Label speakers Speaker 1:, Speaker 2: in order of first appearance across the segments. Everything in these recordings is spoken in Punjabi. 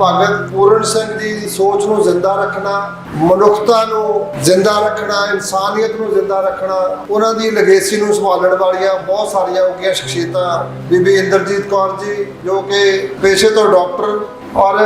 Speaker 1: ਭਗਤ ਪੂਰਨ ਸਿੰਘ ਦੀ ਸੋਚ ਨੂੰ ਜ਼ਿੰਦਾ ਰੱਖਣਾ, ਮਨੁੱਖਤਾ ਨੂੰ ਜ਼ਿੰਦਾ ਰੱਖਣਾ, ਇਨਸਾਨੀਅਤ ਨੂੰ ਜ਼ਿੰਦਾ ਰੱਖਣਾ, ਉਹਨਾਂ ਦੀ ਲਗੇਸੀ ਨੂੰ ਸੰਭਾਲਣ ਵਾਲੀਆਂ ਬਹੁਤ ਸਾਰੀਆਂ ਉਗੀਆਂ ਸ਼ਖਸੀਅਤਾਂ। ਬੀਬੀ ਇੰਦਰਜੀਤ ਕੌਰ ਜੀ, ਜੋ ਕਿ ਪੇਸ਼ੇ ਤੋਂ ਡਾਕਟਰ ਔਰ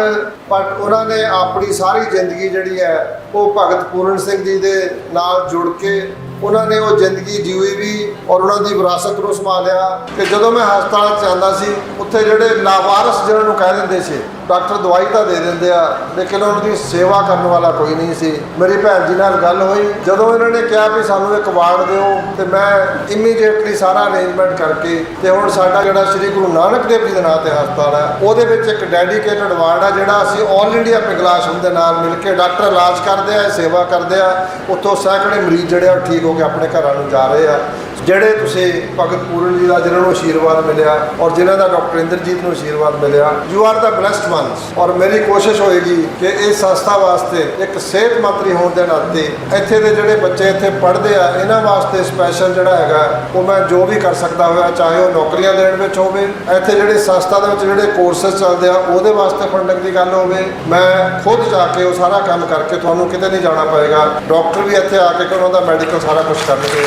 Speaker 1: ਪਰ ਉਹਨਾਂ ਨੇ ਆਪਣੀ ਸਾਰੀ ਜ਼ਿੰਦਗੀ ਜਿਹੜੀ ਹੈ, ਉਹ ਭਗਤ ਪੂਰਨ ਸਿੰਘ ਜੀ ਦੇ ਨਾਲ ਜੁੜ ਕੇ ਉਹਨਾਂ ਨੇ ਉਹ ਜ਼ਿੰਦਗੀ ਜੀਵੀ ਵੀ ਔਰ ਉਹਨਾਂ ਦੀ ਵਿਰਾਸਤ ਨੂੰ ਸੰਭਾਲਿਆ ਕਿ ਜਦੋਂ ਮੈਂ ਹਸਪਤਾਲ 'ਚ ਜਾਂਦਾ ਸੀ, ਉੱਥੇ ਜਿਹੜੇ ਲਾਵਾਰਸ ਜਿਹਨਾਂ ਨੂੰ ਕਹਿ ਦਿੰਦੇ ਸੀ ਡਾਕਟਰ ਦਵਾਈ ਤਾਂ ਦੇ ਦਿੰਦੇ ਆ, ਲੇਕਿਨ ਉਹਨਾਂ ਦੀ ਸੇਵਾ ਕਰਨ ਵਾਲਾ ਕੋਈ ਨਹੀਂ ਸੀ। ਮੇਰੀ ਭੈਣ ਜੀ ਨਾਲ ਗੱਲ ਹੋਈ। ਜਦੋਂ ਇਹਨਾਂ ਨੇ ਕਿਹਾ ਵੀ ਸਾਨੂੰ ਇੱਕ ਵਾਰਡ ਦਿਓ, ਤੇ ਮੈਂ ਇਮੀਡੀਏਟਲੀ ਸਾਰਾ ਅਰੇਂਜਮੈਂਟ ਕਰਕੇ ਤੇ ਹੁਣ ਸਾਡਾ ਜਿਹੜਾ ਸ੍ਰੀ ਗੁਰੂ ਨਾਨਕ ਦੇਵ ਜੀ ਦੇ ਨਾਂ ਤੇ ਹਸਪਤਾਲ ਹੈ, ਉਹਦੇ ਵਿੱਚ ਇੱਕ ਡੈਡੀਕੇਟਡ ਵਾਰਡ ਆ ਜਿਹੜਾ ਅਸੀਂ ਆਲ ਇੰਡੀਆ ਪਿਗਲਾਸ਼ਮ ਦੇ ਨਾਲ ਮਿਲ ਕੇ ਡਾਕਟਰ ਇਲਾਜ ਕਰਦੇ ਆ ਸੇਵਾ ਕਰਦੇ ਆ। ਉੱਥੋਂ ਸੈਂਕੜੇ ਮਰੀਜ਼ ਜਿਹੜੇ ਆ, ਉਹ ਠੀਕ ਹੋ ਕੇ ਆਪਣੇ ਘਰਾਂ ਨੂੰ ਜਾ ਰਹੇ ਆ। ਜਿਹੜੇ ਤੁਸੀਂ ਭਗਤ ਪੂਰਨ ਜੀ ਦਾ, ਜਿਨ੍ਹਾਂ ਨੂੰ ਆਸ਼ੀਰਵਾਦ ਮਿਲਿਆ ਔਰ ਜਿਨ੍ਹਾਂ ਦਾ ਡਾਕਟਰ ਇੰਦਰਜੀਤ ਨੂੰ ਆਸ਼ੀਰਵਾਦ ਮਿਲਿਆ you are the blessed ones ਔਰ ਮੇਰੀ ਕੋਸ਼ਿਸ਼ ਹੋਏਗੀ ਕਿ ਇਸ ਸੰਸਥਾ ਵਾਸਤੇ ਇੱਕ ਸਿਹਤ ਮੰਤਰੀ ਹੋਣ ਦੇ ਨਾਤੇ ਇੱਥੇ ਦੇ ਜਿਹੜੇ ਬੱਚੇ ਇੱਥੇ ਪੜ੍ਹਦੇ ਆ, ਇਹਨਾਂ ਵਾਸਤੇ ਸਪੈਸ਼ਲ ਜਿਹੜਾ ਹੈਗਾ, ਉਹ ਮੈਂ ਜੋ ਵੀ ਕਰ ਸਕਦਾ ਹੋਇਆ, ਚਾਹੇ ਉਹ ਨੌਕਰੀਆਂ ਦੇਣ ਵਿੱਚ ਹੋਵੇ, ਇੱਥੇ ਜਿਹੜੇ ਸੰਸਥਾ ਦੇ ਵਿੱਚ ਜਿਹੜੇ ਕੋਰਸਸ ਚੱਲਦੇ ਆ, ਉਹਦੇ ਵਾਸਤੇ ਫੰਡਿੰਗ ਦੀ ਗੱਲ ਹੋਵੇ, ਮੈਂ ਖੁਦ ਜਾ ਕੇ ਉਹ ਸਾਰਾ ਕੰਮ ਕਰਕੇ ਤੁਹਾਨੂੰ ਕਿਤੇ ਨਹੀਂ ਜਾਣਾ ਪਏਗਾ। ਡਾਕਟਰ ਵੀ ਇੱਥੇ ਆ ਕੇ ਕਿ ਉਹਨਾਂ ਦਾ ਮੈਡੀਕਲ ਸਾਰਾ ਕੁਝ ਕਰਨਗੇ।